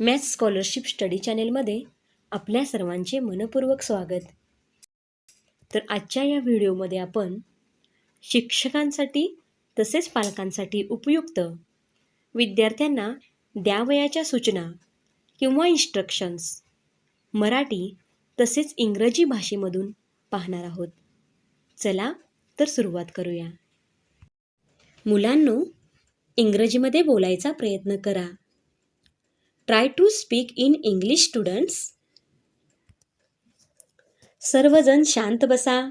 Maths scholarship study चॅनेलमध्ये आपल्या सर्वांचे मनपूर्वक स्वागत. तर आजच्या या व्हिडिओमध्ये आपण शिक्षकांसाठी तसेच पालकांसाठी उपयुक्त विद्यार्थ्यांना द्यावयाच्या सूचना किंवा इन्स्ट्रक्शन्स मराठी तसेच इंग्रजी भाषेमधून पाहणार आहोत. चला तर सुरुवात करूया. मुलांनो इंग्रजीमध्ये बोलायचा प्रयत्न करा. Try to speak in English students सर्वजण शांत बसा.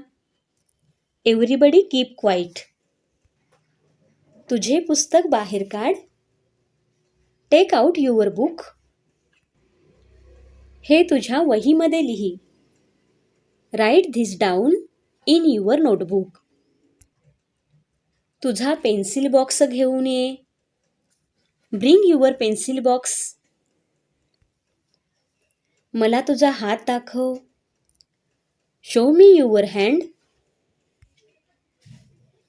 एव्हरीबडी कीप क्वाईट तुझे पुस्तक बाहेर काढ. टेक आउट युअर बुक हे तुझ्या वहीमध्ये लिही. Write this down in your notebook तुझा पेन्सिल बॉक्स घेऊन ये. ब्रिंग युअर पेन्सिल बॉक्स मला तुझा हात दाखव. शो मी युअर हँड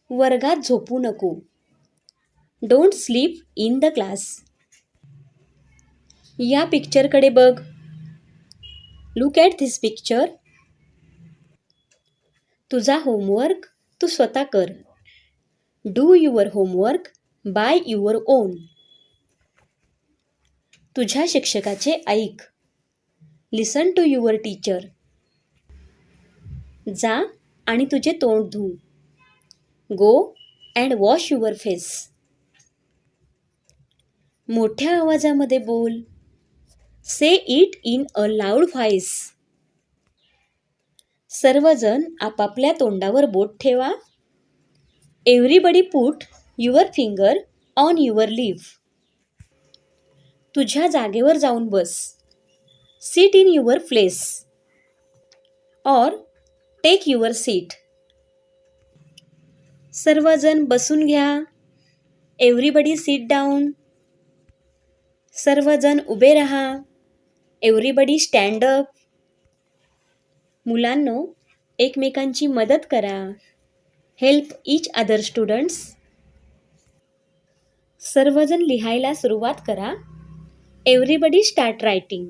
वर्गात झोपू नको. Don't sleep in the class या पिक्चरकडे बघ. लुक ॲट धिस पिक्चर तुझा होमवर्क तू स्वतः कर. Do your homework by your own तुझ्या शिक्षकाचे ऐक. लिसन टू युअर टीचर जा आणि तुझे तोंड धू go and wash your face मोठ्या आवाजामध्ये बोल. Say it in a loud voice सर्वजण आपापल्या तोंडावर बोट ठेवा. Everybody put your finger on your lip तुझ्या जागेवर जाऊन बस. Sit in your place or take your seat सर्वजण बसून घ्या. एव्हरीबडी सीट डाऊन सर्वजण उभे राहा. एव्हरीबडी स्टँड अप मुलांनो एकमेकांची मदत करा. हेल्प इच अदर स्टुडंट्स सर्वजण लिहायला सुरुवात करा. एव्हरीबडी स्टार्ट रायटिंग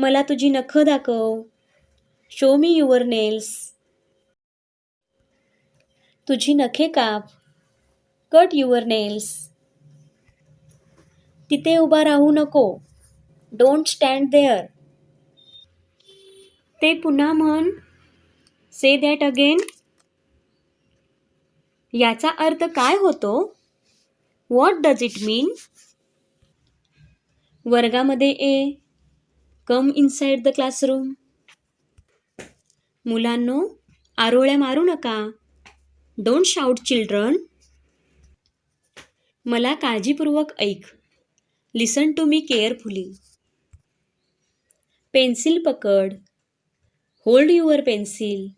मला तुझी नखं दाखव. शो मी युअर नेल्स तुझी नखे काप. कट युअर नेल्स तिथे उभा राहू नको. डोंट स्टँड देअर ते पुन्हा म्हण. से दॅट अगेन याचा अर्थ काय होतो? व्हॉट डज इट मीन वर्गामध्ये ए. कम इनसाइड द क्लासरूम मुलांनो आरोळ्या मारू नका. डोंट शाऊट चिल्ड्रन मला काळजीपूर्वक ऐक. Listen to me carefully pencil पकड. होल्ड युअर पेन्सिल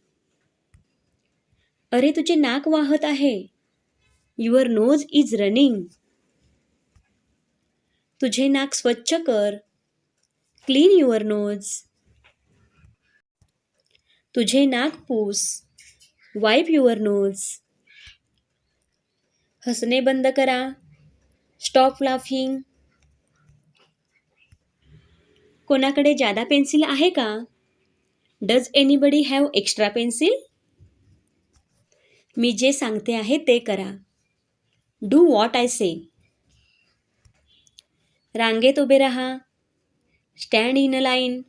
अरे तुझे नाक वाहत आहे. युअर नोज इज रनिंग तुझे नाक स्वच्छ कर. Clean your nose. तुझे नाक पूस. Wipe your nose. हसणे बंद करा. Stop laughing. कोणाकडे जादा पेन्सिल आहे का? Does anybody have extra pencil? मी जे सांगते आहे ते करा. Do what I say. रांगेत उभे राहा. स्टँड इन अ लाईन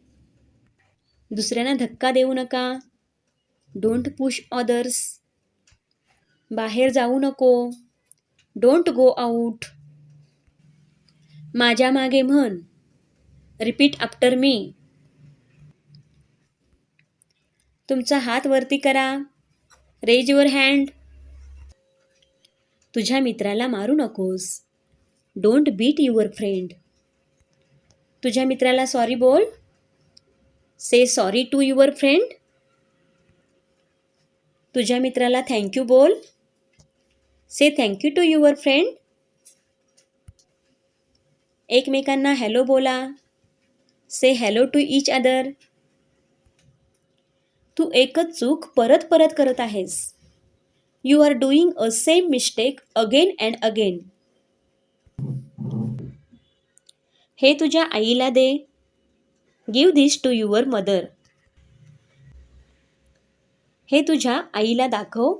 दुसऱ्यांना धक्का देऊ नका. डोंट पुश अदर्स बाहेर जाऊ नको. डोंट गो आऊट माझ्या मागे म्हण. रिपीट आफ्टर मी तुमचा हात वरती करा. रेज युअर हँड तुझ्या मित्राला मारू नकोस. डोंट बीट युअर फ्रेंड तुझ्या मित्राला सॉरी बोल. Say sorry to your friend तुझ्या मित्राला थँक्यू बोल. Say thank you to your friend एकमेकांना हॅलो बोला. Say hello to each other तू एकच चूक परत परत करत आहेस. You are doing a same mistake again and again हे तुझ्या आईला दे. Give this to your mother हे तुझ्या आईला दाखव.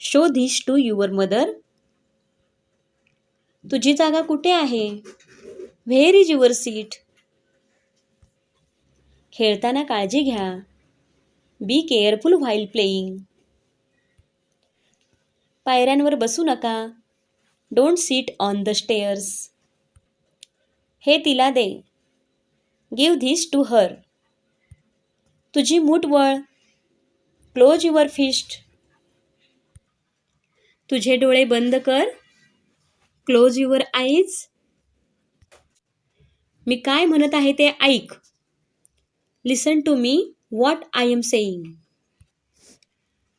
Show this to your mother तुझी जागा कुठे आहे? व्हेअर इज युअर सीट खेळताना काळजी घ्या. बी केअरफुल व्हाईल प्लेईंग पायऱ्यांवर बसू नका. Don't sit on the stairs हे तिला दे. Give this to her. तुझी मूठ वळ. Close your fist. तुझे डोळे बंद कर. Close your eyes. मी काय म्हणत आहे ते ऐक. Listen to me what I am saying.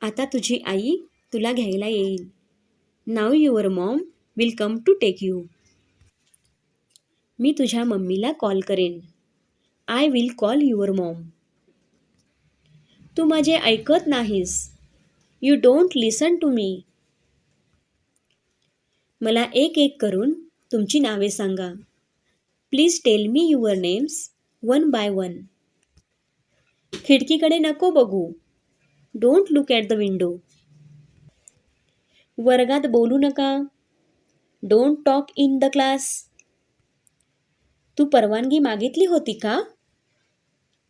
आता तुझी आई तुला घ्यायला येईल. Now your mom will come to take you. मी तुझ्या मम्मीला कॉल करेन. I will call your mom. तू माझे ऐकत नाहीस. You don't listen to me. मला एक एक करून तुमची नावे सांगा. Please tell me your names one by one. खिडकीकडे नको बघू. Don't look at the window. वर्गात बोलू नका. Don't talk in the class. तू परवानगी मागितली होती का?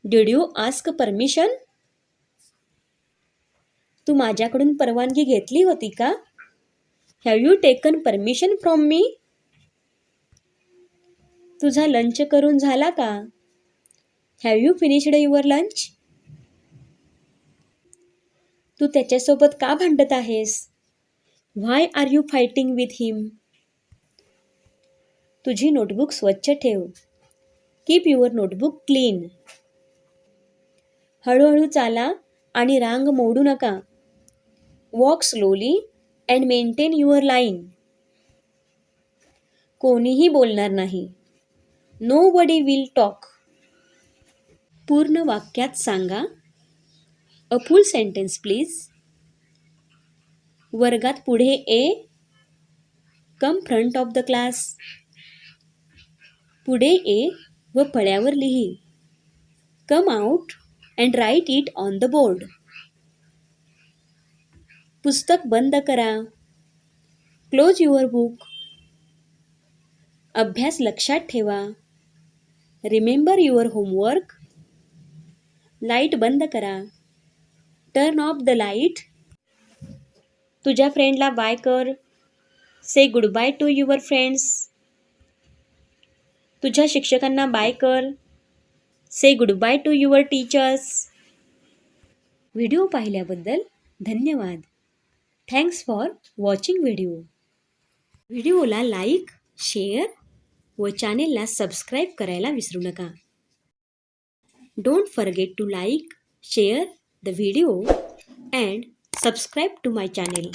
डिड यू आस्क परमिशन तू माझ्याकडून परवानगी घेतली होती का? Have you taken permission from me तुझा लंच करून झाला का? Have you finished your lunch तू त्याच्यासोबत का भांडत आहेस? Why are you fighting with him तुझी नोटबुक स्वच्छ ठेव. Keep your notebook clean. हळूहळू चाला आणि रांग मोडू नका. Walk slowly and maintain your line. कोणीही बोलणार नाही. Nobody will talk. पूर्ण वाक्यात सांगा अ फुल सेंटेन्स प्लीज. वर्गात पुढे ए come front of the class. पुढे ए व फळ्यावर लिही. Come out and write it on the board पुस्तक बंद करा. क्लोज युअर बुक अभ्यास लक्षात ठेवा. रिमेंबर युअर होमवर्क लाइट बंद करा. टर्न ऑफ द लाइट तुझ्या फ्रेंडला बाय कर. Say goodbye to your friends तुझ्या शिक्षकांना बाय कर. Say goodbye to your teachers video पाहिल्याबद्दल धन्यवाद. थँक्स फॉर वॉचिंग व्हिडिओ व्हिडिओला लाईक शेअर व चॅनेलला सबस्क्राईब करायला विसरू नका. Don't forget to like share the video and subscribe to my channel